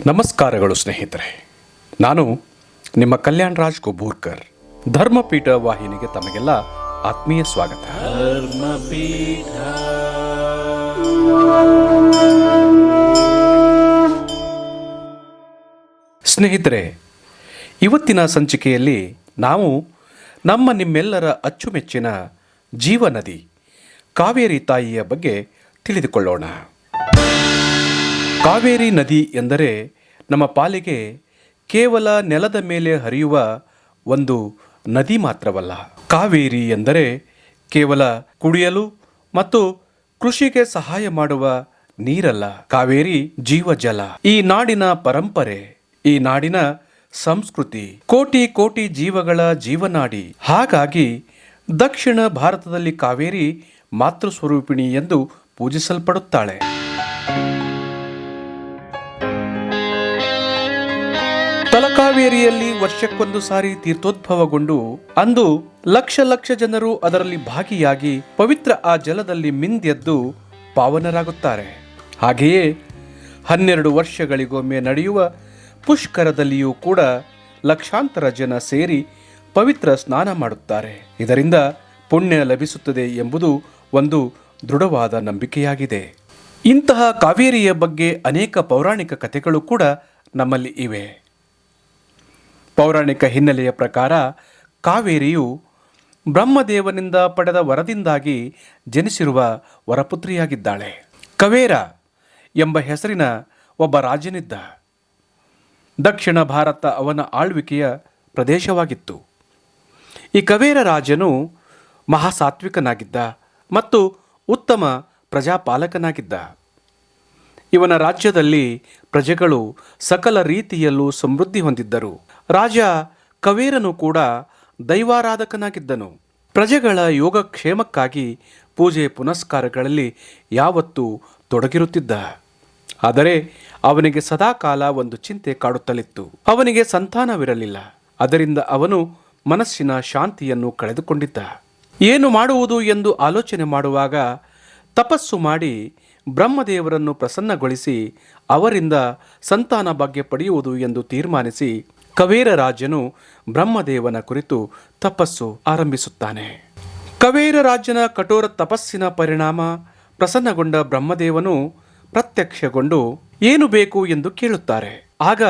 ನಮಸ್ಕಾರಗಳು ಸ್ನೇಹಿತರೆ. ನಾನು ನಿಮ್ಮ ಕಲ್ಯಾಣ್ ರಾಜ್ ಕುಬೂರ್ಕರ್ ಧರ್ಮಪೀಠ ವಾಹಿನಿಗೆ ತಮಗೆಲ್ಲ ಆತ್ಮೀಯ ಸ್ವಾಗತ. ಸ್ನೇಹಿತರೆ ಇವತ್ತಿನ ಸಂಚಿಕೆಯಲ್ಲಿ ನಾವು ನಮ್ಮ ನಿಮ್ಮೆಲ್ಲರ ಅಚ್ಚುಮೆಚ್ಚಿನ ಜೀವನದಿ ಕಾವೇರಿ ತಾಯಿಯ ಬಗ್ಗೆ ತಿಳಿದುಕೊಳ್ಳೋಣ. ಕಾವೇರಿ ನದಿ ಎಂದರೆ ನಮ್ಮ ಪಾಲಿಗೆ ಕೇವಲ ನೆಲದ ಮೇಲೆ ಹರಿಯುವ ಒಂದು ನದಿ ಮಾತ್ರವಲ್ಲ. ಕಾವೇರಿ ಎಂದರೆ ಕೇವಲ ಕುಡಿಯಲು ಮತ್ತು ಕೃಷಿಗೆ ಸಹಾಯ ಮಾಡುವ ನೀರಲ್ಲ. ಕಾವೇರಿ ಜೀವಜಲ. ಈ ನಾಡಿನ ಪರಂಪರೆ, ಈ ನಾಡಿನ ಸಂಸ್ಕೃತಿ, ಕೋಟಿ ಕೋಟಿ ಜೀವಗಳ ಜೀವನಾಡಿ. ಹಾಗಾಗಿ ದಕ್ಷಿಣ ಭಾರತದಲ್ಲಿ ಕಾವೇರಿ ಮಾತೃಸ್ವರೂಪಿಣಿ ಎಂದು ಪೂಜಿಸಲ್ಪಡುತ್ತಾಳೆ. ತಲಕಾವೇರಿಯಲ್ಲಿ ವರ್ಷಕ್ಕೊಂದು ಸಾರಿ ತೀರ್ಥೋದ್ಭವಗೊಂಡು ಅಂದು ಲಕ್ಷ ಲಕ್ಷ ಜನರು ಅದರಲ್ಲಿ ಭಾಗಿಯಾಗಿ ಪವಿತ್ರ ಆ ಜಲದಲ್ಲಿ ಮಿಂದೆದ್ದು ಪಾವನರಾಗುತ್ತಾರೆ. ಹಾಗೆಯೇ ಹನ್ನೆರಡು ವರ್ಷಗಳಿಗೊಮ್ಮೆ ನಡೆಯುವ ಪುಷ್ಕರದಲ್ಲಿಯೂ ಕೂಡ ಲಕ್ಷಾಂತರ ಜನ ಸೇರಿ ಪವಿತ್ರ ಸ್ನಾನ ಮಾಡುತ್ತಾರೆ. ಇದರಿಂದ ಪುಣ್ಯ ಲಭಿಸುತ್ತದೆ ಎಂಬುದು ಒಂದು ದೃಢವಾದ ನಂಬಿಕೆಯಾಗಿದೆ. ಇಂತಹ ಕಾವೇರಿಯ ಬಗ್ಗೆ ಅನೇಕ ಪೌರಾಣಿಕ ಕಥೆಗಳು ಕೂಡ ನಮ್ಮಲ್ಲಿ ಇವೆ. ಪೌರಾಣಿಕ ಹಿನ್ನೆಲೆಯ ಪ್ರಕಾರ ಕಾವೇರಿಯು ಬ್ರಹ್ಮದೇವನಿಂದ ಪಡೆದ ವರದಿಂದಾಗಿ ಜನಿಸಿರುವ ವರಪುತ್ರಿಯಾಗಿದ್ದಾಳೆ. ಕವೇರ ಎಂಬ ಹೆಸರಿನ ಒಬ್ಬ ರಾಜನಿದ್ದ. ದಕ್ಷಿಣ ಭಾರತ ಅವನ ಆಳ್ವಿಕೆಯ ಪ್ರದೇಶವಾಗಿತ್ತು. ಈ ಕವೇರ ರಾಜನು ಮಹಾಸಾತ್ವಿಕನಾಗಿದ್ದ ಮತ್ತು ಉತ್ತಮ ಪ್ರಜಾಪಾಲಕನಾಗಿದ್ದ. ಇವನ ರಾಜ್ಯದಲ್ಲಿ ಪ್ರಜೆಗಳು ಸಕಲ ರೀತಿಯಲ್ಲೂ ಸಮೃದ್ಧಿ ಹೊಂದಿದ್ದರು. ರಾಜ ಕವೇರನು ಕೂಡ ದೈವಾರಾಧಕನಾಗಿದ್ದನು. ಪ್ರಜೆಗಳ ಯೋಗಕ್ಷೇಮಕ್ಕಾಗಿ ಪೂಜೆ ಪುನಸ್ಕಾರಗಳಲ್ಲಿ ಯಾವತ್ತೂ ತೊಡಗಿರುತ್ತಿದ್ದ. ಆದರೆ ಅವನಿಗೆ ಸದಾಕಾಲ ಒಂದು ಚಿಂತೆ ಕಾಡುತ್ತಲಿತ್ತು. ಅವನಿಗೆ ಸಂತಾನವಿರಲಿಲ್ಲ. ಅದರಿಂದ ಅವನು ಮನಸ್ಸಿನ ಶಾಂತಿಯನ್ನು ಕಳೆದುಕೊಂಡಿದ್ದ. ಏನು ಮಾಡುವುದು ಎಂದು ಆಲೋಚನೆ ಮಾಡುವಾಗ ತಪಸ್ಸು ಮಾಡಿ ಬ್ರಹ್ಮದೇವರನ್ನು ಪ್ರಸನ್ನಗೊಳಿಸಿ ಅವರಿಂದ ಸಂತಾನ ಭಾಗ್ಯ ಪಡೆಯುವುದು ಎಂದು ತೀರ್ಮಾನಿಸಿ ಕವೇರ ರಾಜನು ಬ್ರಹ್ಮದೇವನ ಕುರಿತು ತಪಸ್ಸು ಆರಂಭಿಸುತ್ತಾನೆ. ಕವೇರ ರಾಜನ ಕಠೋರ ತಪಸ್ಸಿನ ಪರಿಣಾಮ ಪ್ರಸನ್ನಗೊಂಡ ಬ್ರಹ್ಮದೇವನು ಪ್ರತ್ಯಕ್ಷಗೊಂಡು ಏನು ಬೇಕು ಎಂದು ಕೇಳುತ್ತಾರೆ. ಆಗ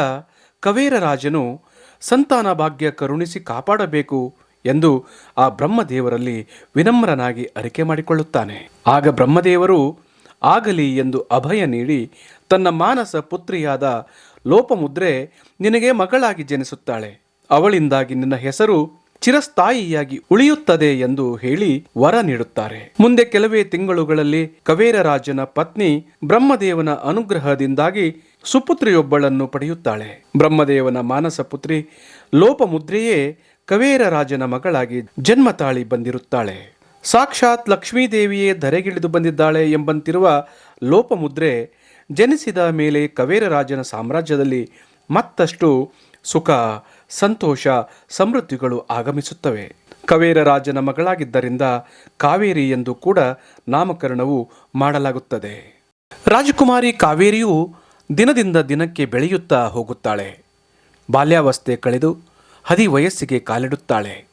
ಕವೇರ ರಾಜನು ಸಂತಾನ ಭಾಗ್ಯ ಕರುಣಿಸಿ ಕಾಪಾಡಬೇಕು ಎಂದು ಆ ಬ್ರಹ್ಮದೇವರಲ್ಲಿ ವಿನಮ್ರನಾಗಿ ಅರಿಕೆ ಮಾಡಿಕೊಳ್ಳುತ್ತಾನೆ. ಆಗ ಬ್ರಹ್ಮದೇವರು ಆಗಲಿ ಎಂದು ಅಭಯ ನೀಡಿ ತನ್ನ ಮಾನಸ ಪುತ್ರಿಯಾದ ಲೋಪಮುದ್ರೆ ನಿನಗೆ ಮಗಳಾಗಿ ಜನಿಸುತ್ತಾಳೆ. ಅವಳಿಂದಾಗಿ ನಿನ್ನ ಹೆಸರು ಚಿರಸ್ಥಾಯಿಯಾಗಿ ಉಳಿಯುತ್ತದೆ ಎಂದು ಹೇಳಿ ವರ ನೀಡುತ್ತಾರೆ. ಮುಂದೆ ಕೆಲವೇ ತಿಂಗಳುಗಳಲ್ಲಿ ಕವೇರ ರಾಜನ ಪತ್ನಿ ಬ್ರಹ್ಮದೇವನ ಅನುಗ್ರಹದಿಂದಾಗಿ ಸುಪುತ್ರಿಯೊಬ್ಬಳನ್ನು ಪಡೆಯುತ್ತಾಳೆ. ಬ್ರಹ್ಮದೇವನ ಮಾನಸ ಪುತ್ರಿ ಲೋಪಮುದ್ರೆಯೇ ಕವೇರ ರಾಜನ ಮಗಳಾಗಿ ಜನ್ಮ ತಾಳಿ ಬಂದಿರುತ್ತಾಳೆ. ಸಾಕ್ಷಾತ್ ಲಕ್ಷ್ಮೀದೇವಿಯೇ ಧರೆಗಿಳಿದು ಬಂದಿದ್ದಾಳೆ ಎಂಬಂತಿರುವ ಲೋಪಮುದ್ರೆ ಜನಿಸಿದ ಮೇಲೆ ಕವೇರ ರಾಜನ ಸಾಮ್ರಾಜ್ಯದಲ್ಲಿ ಮತ್ತಷ್ಟು ಸುಖ, ಸಂತೋಷ, ಸಮೃದ್ಧಿಗಳು ಆಗಮಿಸುತ್ತವೆ. ಕವೇರ ರಾಜನ ಮಗಳಾಗಿದ್ದರಿಂದ ಕಾವೇರಿ ಎಂದು ಕೂಡ ನಾಮಕರಣವು ಮಾಡಲಾಗುತ್ತದೆ. ರಾಜಕುಮಾರಿ ಕಾವೇರಿಯು ದಿನದಿಂದ ದಿನಕ್ಕೆ ಬೆಳೆಯುತ್ತಾ ಹೋಗುತ್ತಾಳೆ. ಬಾಲ್ಯಾವಸ್ಥೆ ಕಳೆದು ಹದಿ ವಯಸ್ಸಿಗೆ ಕಾಲಿಡುತ್ತಾಳೆ.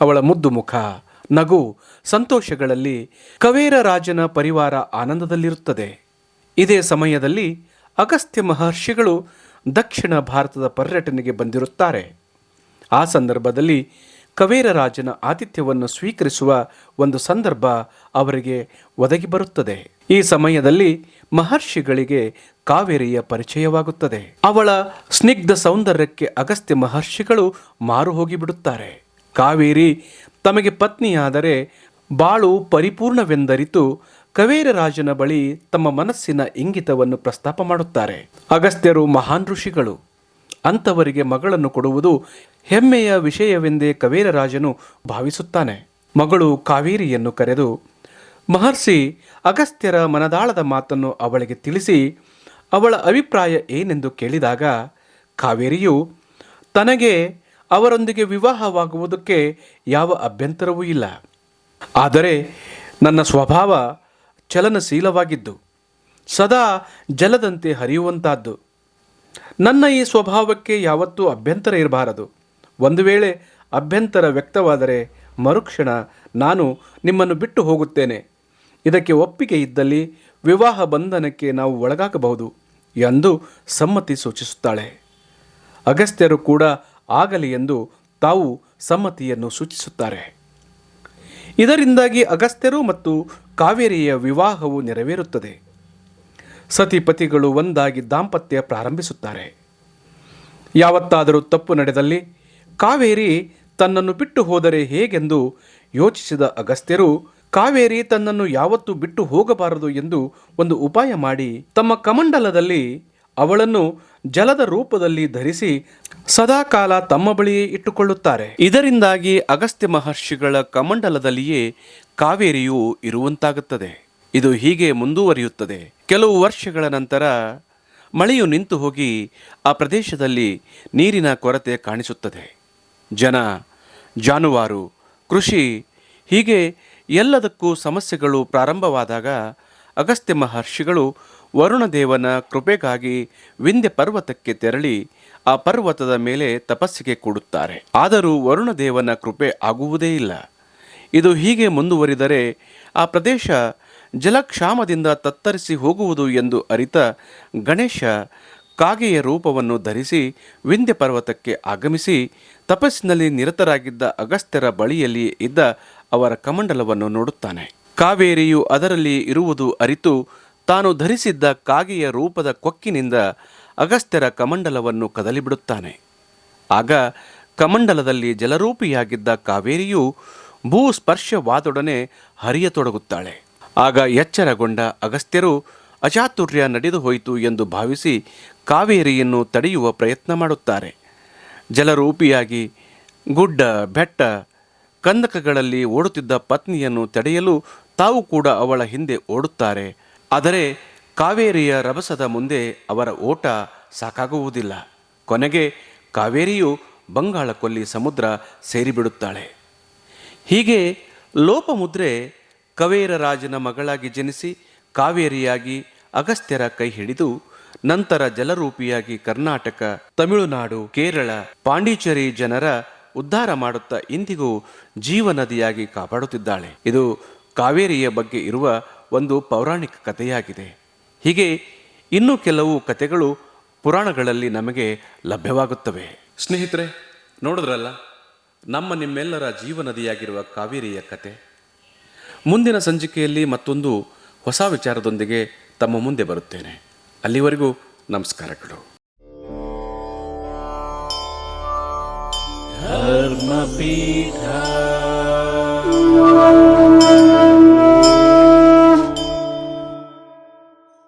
ಅವಳ ಮುದ್ದು ಮುಖ, ನಗು, ಸಂತೋಷಗಳಲ್ಲಿ ಕವೇರ ರಾಜನ ಪರಿವಾರ ಆನಂದದಲ್ಲಿರುತ್ತದೆ. ಇದೇ ಸಮಯದಲ್ಲಿ ಅಗಸ್ತ್ಯ ಮಹರ್ಷಿಗಳು ದಕ್ಷಿಣ ಭಾರತದ ಪರ್ಯಟನೆಗೆ ಬಂದಿರುತ್ತಾರೆ. ಆ ಸಂದರ್ಭದಲ್ಲಿ ಕವೇರ ರಾಜನ ಆತಿಥ್ಯವನ್ನು ಸ್ವೀಕರಿಸುವ ಒಂದು ಸಂದರ್ಭ ಅವರಿಗೆ ಒದಗಿ ಬರುತ್ತದೆ. ಈ ಸಮಯದಲ್ಲಿ ಮಹರ್ಷಿಗಳಿಗೆ ಕಾವೇರಿಯ ಪರಿಚಯವಾಗುತ್ತದೆ. ಅವಳ ಸ್ನಿಗ್ಧ ಸೌಂದರ್ಯಕ್ಕೆ ಅಗಸ್ತ್ಯ ಮಹರ್ಷಿಗಳು ಮಾರು ಹೋಗಿಬಿಡುತ್ತಾರೆ. ಕಾವೇರಿ ತಮಗೆ ಪತ್ನಿಯಾದರೆ ಬಾಳು ಪರಿಪೂರ್ಣವೆಂದರಿತು ಕವೇರ ರಾಜನ ಬಳಿ ತಮ್ಮ ಮನಸ್ಸಿನ ಇಂಗಿತವನ್ನು ಪ್ರಸ್ತಾಪ ಮಾಡುತ್ತಾರೆ. ಅಗಸ್ತ್ಯರು ಮಹಾನ್ ಋಷಿಗಳು. ಅಂಥವರಿಗೆ ಮಗಳನ್ನು ಕೊಡುವುದು ಹೆಮ್ಮೆಯ ವಿಷಯವೆಂದೇ ಕವೇರ ರಾಜನು ಭಾವಿಸುತ್ತಾನೆ. ಮಗಳು ಕಾವೇರಿಯನ್ನು ಕರೆದು, ಮಹರ್ಷಿ, ಅಗಸ್ತ್ಯರ ಮನದಾಳದ ಮಾತನ್ನು ಅವಳಿಗೆ ತಿಳಿಸಿ, ಅವಳ ಅಭಿಪ್ರಾಯ ಏನೆಂದು ಕೇಳಿದಾಗ, ಕಾವೇರಿಯು, ತನಗೆ ಅವರೊಂದಿಗೆ ವಿವಾಹವಾಗುವುದಕ್ಕೆ ಯಾವ ಅಭ್ಯಂತರವೂ ಇಲ್ಲ. ಆದರೆ ನನ್ನ ಸ್ವಭಾವ ಚಲನಶೀಲವಾಗಿದ್ದು, ಸದಾ ಜಲದಂತೆ ಹರಿಯುವಂತಹದ್ದು ನನ್ನ ಈ ಸ್ವಭಾವಕ್ಕೆ ಯಾವತ್ತೂ ಅಭ್ಯಂತರ ಇರಬಾರದು. ಒಂದು ವೇಳೆ ಅಭ್ಯಂತರ ವ್ಯಕ್ತವಾದರೆ ಮರುಕ್ಷಣ ನಾನು ನಿಮ್ಮನ್ನು ಬಿಟ್ಟು ಹೋಗುತ್ತೇನೆ. ಇದಕ್ಕೆ ಒಪ್ಪಿಗೆ ಇದ್ದಲ್ಲಿ ವಿವಾಹ ಬಂಧನಕ್ಕೆ ನಾವು ಒಳಗಾಗಬಹುದು ಎಂದು ಸಮ್ಮತಿ ಸೂಚಿಸುತ್ತಾಳೆ. ಅಗಸ್ತ್ಯರು ಕೂಡ ಆಗಲಿ ಎಂದು ತಾವು ಸಮ್ಮತಿಯನ್ನು ಸೂಚಿಸುತ್ತಾರೆ. ಇದರಿಂದಾಗಿ ಅಗಸ್ತ್ಯರು ಮತ್ತು ಕಾವೇರಿಯ ವಿವಾಹವು ನೆರವೇರುತ್ತದೆ. ಸತಿಪತಿಗಳು ಒಂದಾಗಿ ದಾಂಪತ್ಯ ಪ್ರಾರಂಭಿಸುತ್ತಾರೆ. ಯಾವತ್ತಾದರೂ ತಪ್ಪು ನಡೆದಲ್ಲಿ ಕಾವೇರಿ ತನ್ನನ್ನು ಬಿಟ್ಟು ಹೋದರೆ ಹೇಗೆಂದು ಯೋಚಿಸಿದ ಅಗಸ್ತ್ಯರು, ಕಾವೇರಿ ತನ್ನನ್ನು ಯಾವತ್ತೂ ಬಿಟ್ಟು ಹೋಗಬಾರದು ಎಂದು ಒಂದು ಉಪಾಯ ಮಾಡಿ ತಮ್ಮ ಕಮಂಡಲದಲ್ಲಿ ಅವಳನ್ನು ಜಲದ ರೂಪದಲ್ಲಿ ಧರಿಸಿ ಸದಾಕಾಲ ತಮ್ಮ ಬಳಿಯೇ ಇಟ್ಟುಕೊಳ್ಳುತ್ತಾರೆ. ಇದರಿಂದಾಗಿ ಅಗಸ್ತ್ಯ ಮಹರ್ಷಿಗಳ ಕಮಂಡಲದಲ್ಲಿಯೇ ಕಾವೇರಿಯು ಇರುವಂತಾಗುತ್ತದೆ. ಇದು ಹೀಗೆ ಮುಂದುವರಿಯುತ್ತದೆ. ಕೆಲವು ವರ್ಷಗಳ ನಂತರ ಮಳೆಯು ನಿಂತು ಹೋಗಿ ಆ ಪ್ರದೇಶದಲ್ಲಿ ನೀರಿನ ಕೊರತೆ ಕಾಣಿಸುತ್ತದೆ. ಜನ, ಜಾನುವಾರು, ಕೃಷಿ ಹೀಗೆ ಎಲ್ಲದಕ್ಕೂ ಸಮಸ್ಯೆಗಳು ಪ್ರಾರಂಭವಾದಾಗ ಅಗಸ್ತ್ಯ ಮಹರ್ಷಿಗಳು ವರುಣದೇವನ ಕೃಪೆಗಾಗಿ ವಿಂಧ್ಯ ಪರ್ವತಕ್ಕೆ ತೆರಳಿ ಆ ಪರ್ವತದ ಮೇಲೆ ತಪಸ್ಸಿಗೆ ಕೂಡುತ್ತಾರೆ. ಆದರೂ ವರುಣದೇವನ ಕೃಪೆ ಆಗುವುದೇ ಇಲ್ಲ. ಇದು ಹೀಗೆ ಮುಂದುವರಿದರೆ ಆ ಪ್ರದೇಶ ಜಲಕ್ಷಾಮದಿಂದ ತತ್ತರಿಸಿ ಹೋಗುವುದು ಎಂದು ಅರಿತ ಗಣೇಶ ಕಾಗೆಯ ರೂಪವನ್ನು ಧರಿಸಿ ವಿಂಧ್ಯ ಪರ್ವತಕ್ಕೆ ಆಗಮಿಸಿ ತಪಸ್ಸಿನಲ್ಲಿ ನಿರತರಾಗಿದ್ದ ಅಗಸ್ತ್ಯರ ಬಳಿಯಲ್ಲಿ ಇದ್ದ ಅವರ ಕಮಂಡಲವನ್ನು ನೋಡುತ್ತಾನೆ. ಕಾವೇರಿಯು ಅದರಲ್ಲಿ ಇರುವುದು ಅರಿತು ತಾನು ಧರಿಸಿದ್ದ ಕಾಗೆಯ ರೂಪದ ಕೊಕ್ಕಿನಿಂದ ಅಗಸ್ತ್ಯರ ಕಮಂಡಲವನ್ನು ಕದಲಿಬಿಡುತ್ತಾನೆ. ಆಗ ಕಮಂಡಲದಲ್ಲಿ ಜಲರೂಪಿಯಾಗಿದ್ದ ಕಾವೇರಿಯು ಭೂಸ್ಪರ್ಶವಾದೊಡನೆ ಹರಿಯತೊಡಗುತ್ತಾಳೆ. ಆಗ ಎಚ್ಚರಗೊಂಡ ಅಗಸ್ತ್ಯರು ಅಚಾತುರ್ಯ ನಡೆದು ಹೋಯಿತು ಎಂದು ಭಾವಿಸಿ ಕಾವೇರಿಯನ್ನು ತಡೆಯುವ ಪ್ರಯತ್ನ ಮಾಡುತ್ತಾರೆ. ಜಲರೂಪಿಯಾಗಿ ಗುಡ್ಡ, ಬೆಟ್ಟ, ಕಂದಕಗಳಲ್ಲಿ ಓಡುತ್ತಿದ್ದ ಪತ್ನಿಯನ್ನು ತಡೆಯಲು ತಾವು ಕೂಡ ಅವಳ ಹಿಂದೆ ಓಡುತ್ತಾರೆ. ಆದರೆ ಕಾವೇರಿಯ ರಭಸದ ಮುಂದೆ ಅವರ ಓಟ ಸಾಕಾಗುವುದಿಲ್ಲ. ಕೊನೆಗೆ ಕಾವೇರಿಯು ಬಂಗಾಳ ಕೊಲ್ಲಿ ಸಮುದ್ರ ಸೇರಿಬಿಡುತ್ತಾಳೆ. ಹೀಗೆ ಲೋಪಮುದ್ರೆ ಕವೇರ ರಾಜನ ಮಗಳಾಗಿ ಜನಿಸಿ ಕಾವೇರಿಯಾಗಿ ಅಗಸ್ತ್ಯರ ಕೈ ಹಿಡಿದು ನಂತರ ಜಲರೂಪಿಯಾಗಿ ಕರ್ನಾಟಕ, ತಮಿಳುನಾಡು, ಕೇರಳ, ಪಾಂಡಿಚೇರಿ ಜನರ ಉದ್ಧಾರ ಮಾಡುತ್ತಾ ಇಂದಿಗೂ ಜೀವನದಿಯಾಗಿ ಕಾಪಾಡುತ್ತಿದ್ದಾಳೆ. ಇದು ಕಾವೇರಿಯ ಬಗ್ಗೆ ಇರುವ ಒಂದು ಪೌರಾಣಿಕ ಕಥೆಯಾಗಿದೆ. ಹೀಗೆ ಇನ್ನೂ ಕೆಲವು ಕಥೆಗಳು ಪುರಾಣಗಳಲ್ಲಿ ನಮಗೆ ಲಭ್ಯವಾಗುತ್ತವೆ. ಸ್ನೇಹಿತರೆ ನೋಡಿದ್ರಲ್ಲ? ನಮ್ಮ ನಿಮ್ಮೆಲ್ಲರ ಜೀವನದಿಯಾಗಿರುವ ಕಾವೇರಿಯ ಕತೆ ಮುಂದಿನ ಸಂಚಿಕೆಯಲ್ಲಿ ಮತ್ತೊಂದು ಹೊಸ ವಿಚಾರದೊಂದಿಗೆ ತಮ್ಮ ಮುಂದೆ ಬರುತ್ತೇನೆ. ಅಲ್ಲಿವರೆಗೂ ನಮಸ್ಕಾರಗಳು. ಧರ್ಮಪೀಠ.